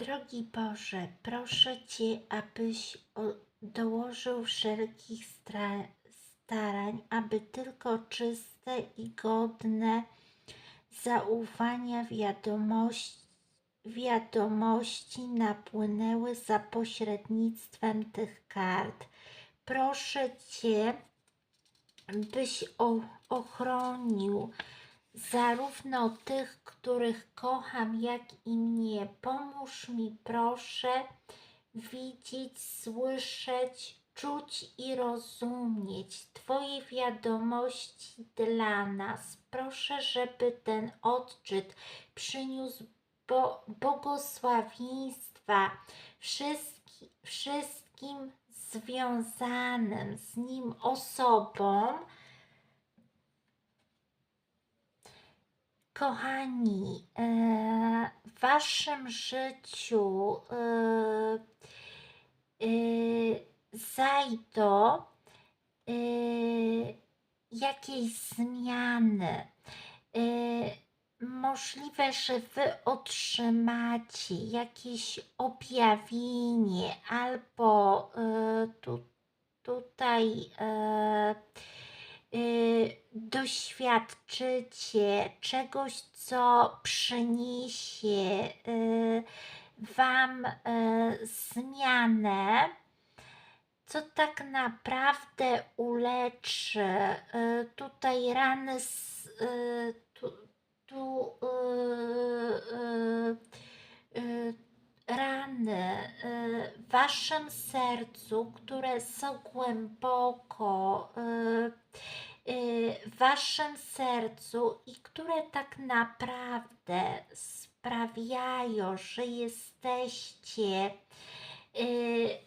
Drogi Boże, proszę Cię, abyś dołożył wszelkich starań, aby tylko czyste i godne zaufania wiadomości, wiadomości napłynęły za pośrednictwem tych kart. Proszę Cię, byś ochronił zarówno tych, których kocham, jak i mnie. Pomóż mi, proszę, widzieć, słyszeć, czuć i rozumieć Twoje wiadomości dla nas. Proszę, żeby ten odczyt przyniósł bo, błogosławieństwa wszystkim, wszystkim związanym z nim osobom. Kochani, e, w waszym życiu e, e, zajdą jakieś zmiany. Możliwe, że wy otrzymacie jakieś objawienie albo tu, tutaj doświadczycie czegoś, co przyniesie y, Wam y, zmianę, co tak naprawdę uleczy y, tutaj rany, tu, tu rany w waszym sercu, które są głęboko w waszym sercu i które tak naprawdę sprawiają, że jesteście y,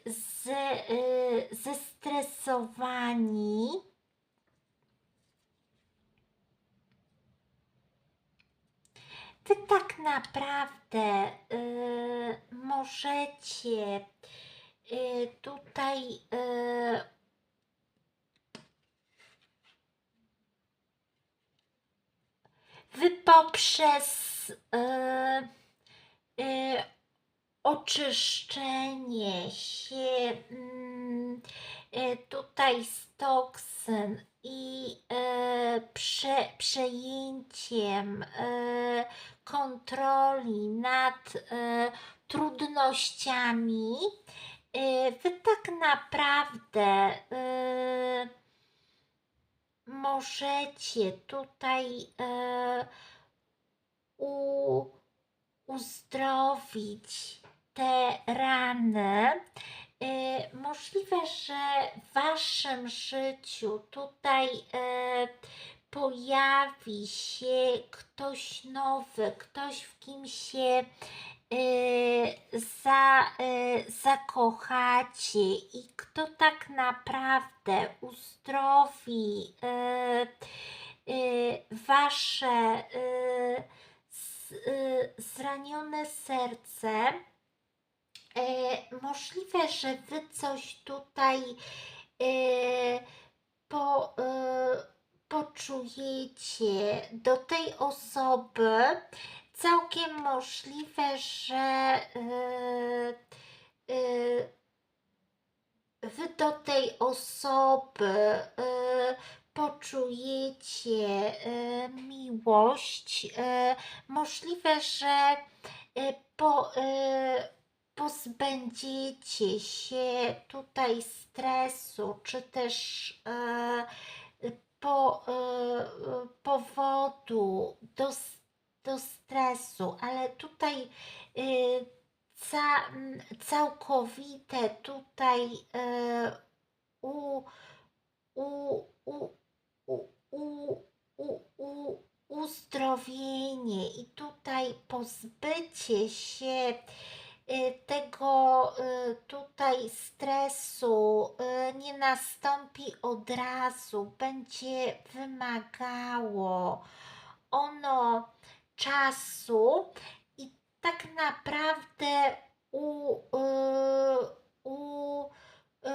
y, zestresowani. Wy tak naprawdę y, możecie y, tutaj poprzez y, y, oczyszczenie się mm, y, tutaj z toksyn i y, prze, przejęciem y, kontroli nad y, trudnościami, y, wy tak naprawdę y, możecie tutaj y, u, uzdrowić te rany. Y, możliwe, że w waszym życiu tutaj y, pojawi się ktoś nowy, ktoś w kim się za, y, zakochacie i kto tak naprawdę uzdrowi y, y, wasze y, y, zranione serce. Możliwe, że wy coś tutaj po, poczujecie do tej osoby. Całkiem możliwe, że e, e, wy do tej osoby e, poczujecie miłość. Możliwe, że po, pozbędziecie się tutaj stresu, czy też po, powodu do, s- do stresu, ale tutaj e, ca, całkowite tutaj e, u, u, u, u, u, u, u, uzdrowienie i tutaj pozbycie się y, tego y, tutaj stresu y, nie nastąpi od razu, będzie wymagało. Ono czasu i tak naprawdę u, y, u, y,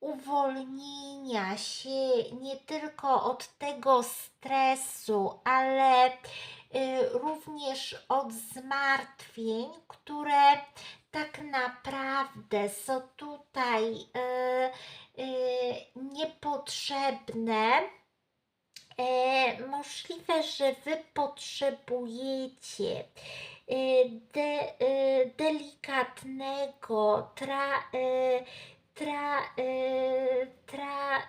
uwolnienia się nie tylko od tego stresu, ale y, również od zmartwień, które tak naprawdę są tutaj niepotrzebne. E, możliwe, że Wy potrzebujecie e, de, e, delikatnego, tra, e, tra, tra,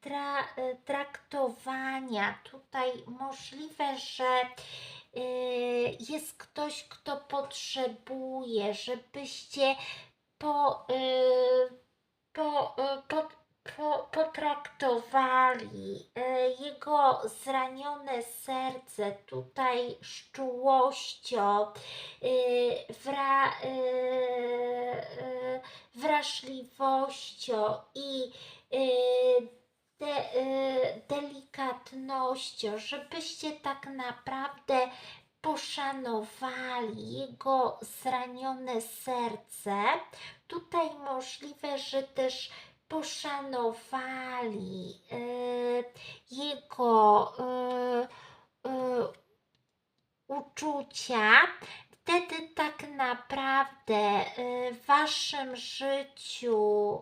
tra, traktowania. Tutaj możliwe, że jest ktoś, kto potrzebuje, żebyście po, e, po, po, potraktowali e, jego zranione serce tutaj z czułością, e, wra, e, e, wrażliwością i de, delikatnością, żebyście tak naprawdę poszanowali jego zranione serce. Tutaj możliwe, że też poszanowali e, jego e, e, uczucia, wtedy tak naprawdę w waszym życiu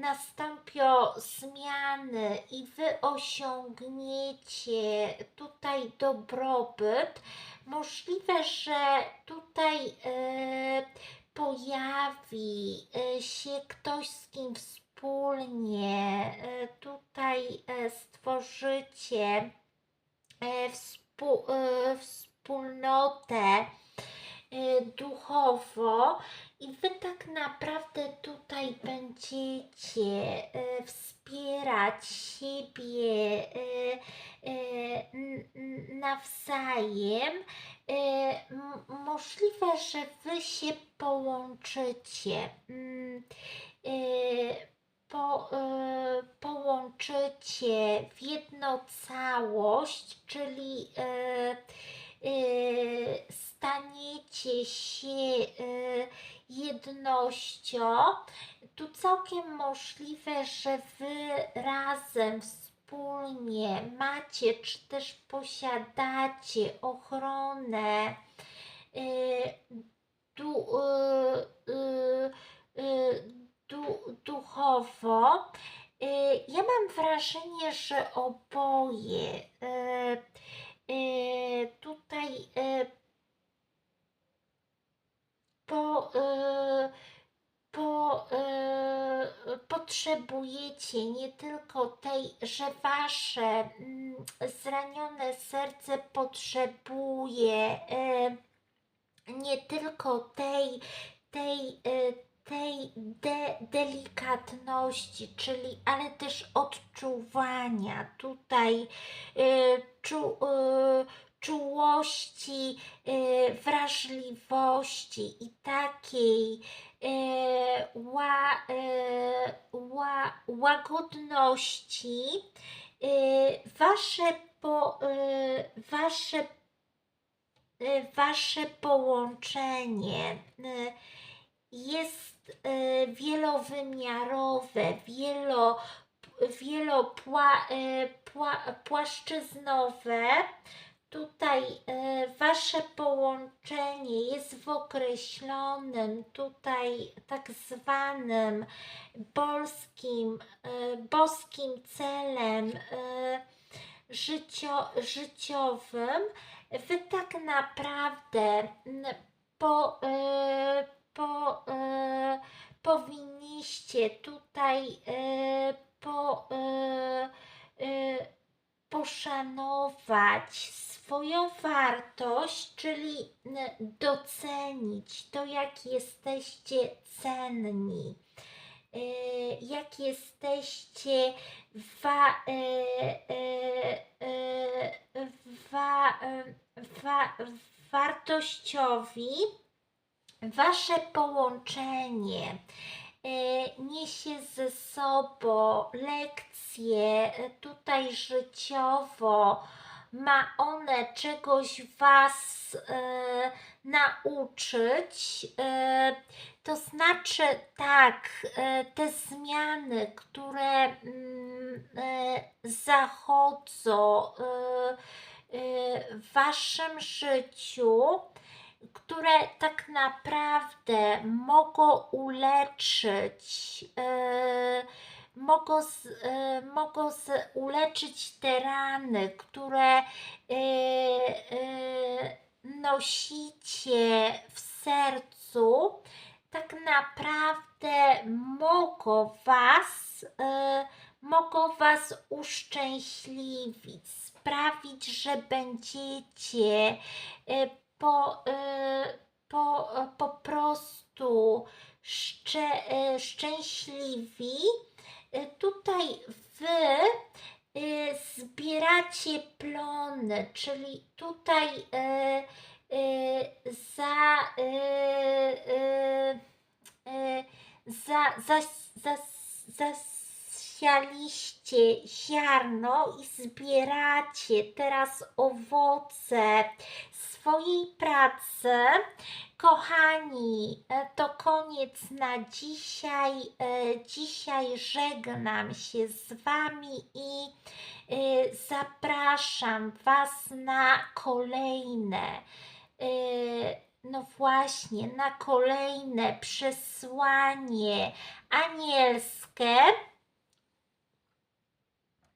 nastąpią zmiany i wy osiągniecie tutaj dobrobyt. Możliwe, że tutaj pojawi e, się ktoś, z kim wspólnie e, tutaj e, stworzycie współ, wspólnotę duchowo i wy tak naprawdę tutaj będziecie e, wspierać siebie e, e, nawzajem. Możliwe, że wy się połączycie. Mm, po, e, połączycie w jedną całość, czyli e, staniecie się e, jednością. Tu całkiem możliwe, że wy razem wspólnie macie, czy też posiadacie ochronę e, du, du, duchowo. Ja mam wrażenie, że oboje tutaj e, po, e, po, e, potrzebujecie nie tylko tej, że wasze mm, zranione serce potrzebuje e, nie tylko tej, tej, e, tej de, delikatności, czyli ale też odczuwania tutaj e, czu, e, czułości, e, wrażliwości i takiej e, ła, ła, łagodności. Wasze, po, wasze wasze połączenie jest wielowymiarowe, wielo, wielopła, e. Tutaj e, wasze połączenie jest w określonym tutaj tak zwanym polskim, e, boskim celem życio, życiowym. Wy tak naprawdę po, po, powinniście tutaj e, po, e, e, poszanować swoją wartość, czyli docenić to, jak jesteście cenni, jak jesteście wa, wa, wa, wartościowi. Wasze połączenie e, niesie ze sobą lekcje e, tutaj życiowo, ma one czegoś Was e, nauczyć. E, to znaczy tak, e, te zmiany, które mm, e, zachodzą, e, w waszym życiu, które tak naprawdę mogą uleczyć, yy, mogą, z, yy, mogą z, uleczyć te rany, które yy, nosicie w sercu, tak naprawdę mogą was, mogą was uszczęśliwić, sprawić, że będziecie po, y, po, po prostu szcze, y, szczęśliwi. Y, Tutaj wy zbieracie plony, czyli tutaj za, y, za, za, za, zasialiście ziarno i zbieracie teraz owoce swojej pracy. Kochani, e, to koniec na dzisiaj. E, Dzisiaj żegnam się z Wami i e, zapraszam Was na kolejne. No właśnie, na kolejne przesłanie anielskie